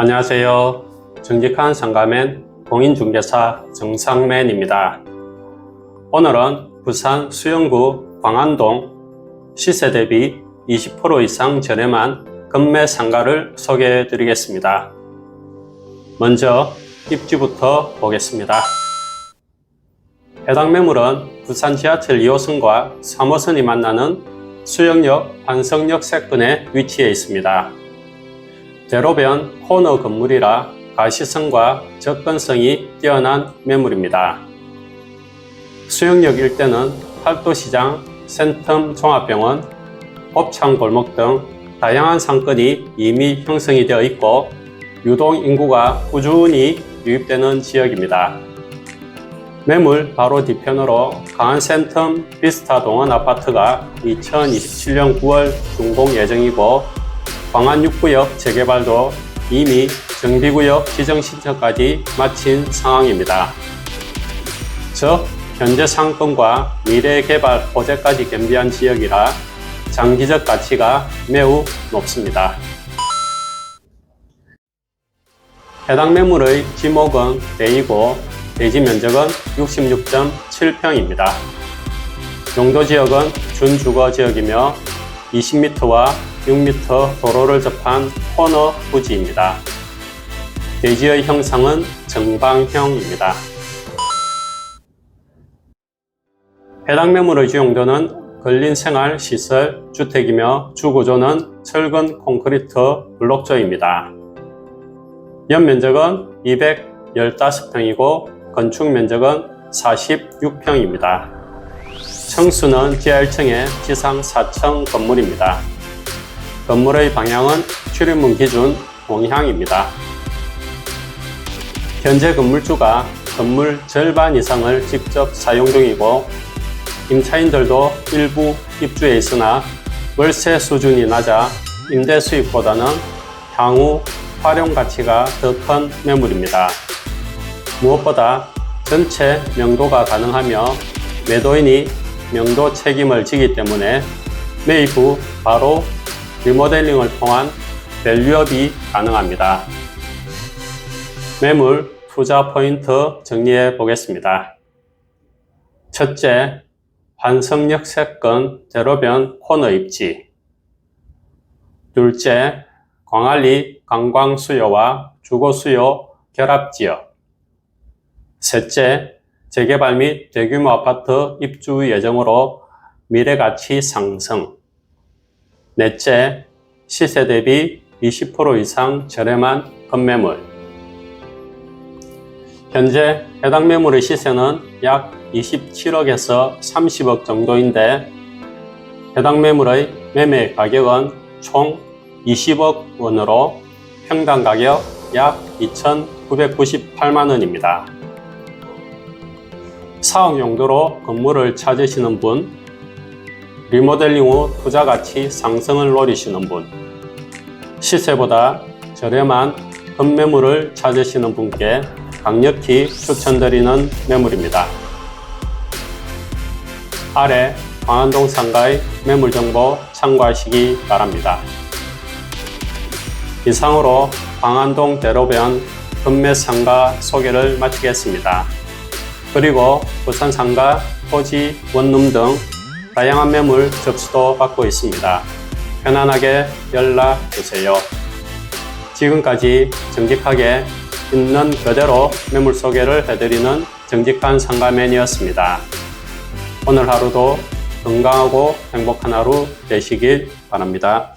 안녕하세요. 정직한 상가맨 공인중개사 정상맨입니다. 오늘은 부산 수영구 광안동 시세 대비 20% 이상 저렴한 금매 상가를 소개해 드리겠습니다. 먼저 입지부터 보겠습니다. 해당 매물은 부산 지하철 2호선과 3호선이 만나는 수영역 환성역 세권에 위치해 있습니다. 대로변 코너 건물이라 가시성과 접근성이 뛰어난 매물입니다. 수영역 일대는 팔도시장, 센텀 종합병원, 곱창 골목 등 다양한 상권이 이미 형성이 되어 있고 유동 인구가 꾸준히 유입되는 지역입니다. 매물 바로 뒤편으로 강한 센텀 비스타 동원 아파트가 2027년 9월 준공 예정이고 광안 6구역 재개발도 이미 정비구역 지정 신청까지 마친 상황입니다. 즉, 현재 상권과 미래 개발 호재까지 겸비한 지역이라 장기적 가치가 매우 높습니다. 해당 매물의 지목은 대이고 대지 면적은 66.7평입니다. 용도 지역은 준주거 지역이며 20m와 6m 도로를 접한 코너 부지입니다. 대지의 형상은 정방형입니다. 해당 매물의 주용도는 근린 생활 시설 주택이며 주구조는 철근 콘크리트 블록조입니다. 연면적은 215평이고 건축 면적은 46평입니다. 층수는 지하 1층에 지상 4층 건물입니다. 건물의 방향은 출입문 기준 동향입니다. 현재 건물주가 건물 절반 이상을 직접 사용 중이고 임차인들도 일부 입주해 있으나 월세 수준이 낮아 임대 수익보다는 향후 활용 가치가 더 큰 매물입니다. 무엇보다 전체 명도가 가능하며 매도인이 명도 책임을 지기 때문에 매입 후 바로 리모델링을 통한 밸류업이 가능합니다. 매물 투자 포인트 정리해 보겠습니다. 첫째, 환성역 세권 대로변 코너 입지. 둘째, 광안리 관광 수요와 주거 수요 결합 지역. 셋째, 재개발 및 대규모 아파트 입주 예정으로 미래 가치 상승. 넷째, 시세 대비 20% 이상 저렴한 건매물. 현재 해당 매물의 시세는 약 27억에서 30억 정도인데 해당 매물의 매매 가격은 총 20억 원으로 평당 가격 약 2,998만 원입니다. 사업 용도로 건물을 찾으시는 분, 리모델링 후 투자 가치 상승을 노리시는 분, 시세보다 저렴한 건매물을 찾으시는 분께 강력히 추천드리는 매물입니다. 아래 광안동 상가의 매물 정보 참고하시기 바랍니다. 이상으로 광안동 대로변 금매 상가 소개를 마치겠습니다. 그리고 부산 상가, 토지, 원룸 등 다양한 매물 접수도 받고 있습니다. 편안하게 연락 주세요. 지금까지 정직하게 있는 그대로 매물 소개를 해드리는 정직한 상가맨이었습니다. 오늘 하루도 건강하고 행복한 하루 되시길 바랍니다.